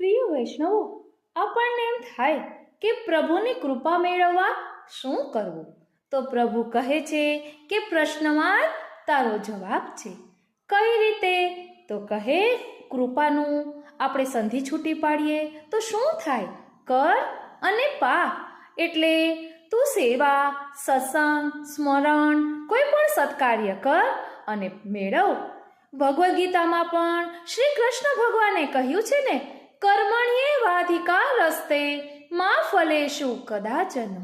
પ્રિય વૈષ્ણવો, આપણને એમ થાય કે પ્રભુની કૃપા મેળવવા શું કરવું? તો પ્રભુ કહે છે કે પ્રશ્નમાં તારો જવાબ છે. કઈ રીતે? તો કહે, કૃપાનું આપણે સંધિ છૂટી પાડીએ તો શું થાય? કર અને પા. એટલે તું સેવા, સત્સંગ, સ્મરણ, કોઈ પણ સત્કાર્ય કર અને મેળવ. ભગવદ્ ગીતામાં પણ શ્રી કૃષ્ણ ભગવાને કહ્યું છે ને કર્મણ્યે વાધિકા રસ્તે, માં ફલેશુ કદાચન.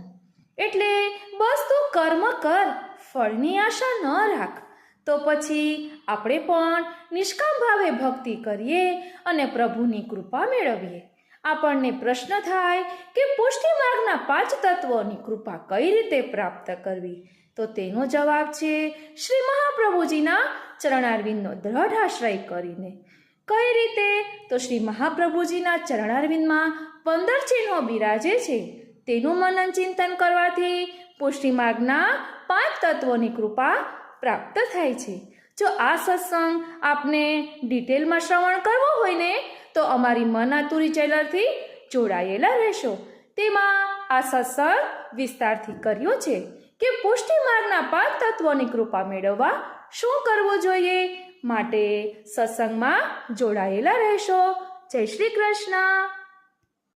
એટલે બસ તું કર્મ કર, ફળની આશા ન રાખ. તો પછી આપણે પણ નિષ્કામ ભાવે ભક્તિ કરીએ અને પ્રભુની કૃપા મેળવીએ. આપણને પ્રશ્ન થાય કે પુષ્ટિ માર્ગના પાંચ તત્વોની કૃપા કઈ રીતે પ્રાપ્ત કરવી? તો તેનો જવાબ છે શ્રી મહાપ્રભુજીના ચરણારવિંદનો દ્રઢ આશ્રય કરીને. કઈ રીતે? તો શ્રી મહાપ્રભુજીના ચરણારવિંદમાં પંદર ચિહ્નો બિરાજે છે. તેનું મનન ચિંતન કરવાથી પુષ્ટિ માર્ગના પાંચ તત્વોની કૃપા પ્રાપ્ત થાય છે. જો આ સત્સંગ આપને ડિટેલમાં શ્રવણ કરવો હોય ને, તો અમારી મન આતુરી ચેનલથી જોડાયેલા રહેશો. તેમાં આ સત્સંગ વિસ્તારથી કર્યો છે કે પુષ્ટિ માર્ગના પાંચ તત્વોની કૃપા મેળવવા શું કરવું જોઈએ? માટે સત્સંગમાં જોડાયેલા રહેશો. જય શ્રી કૃષ્ણ.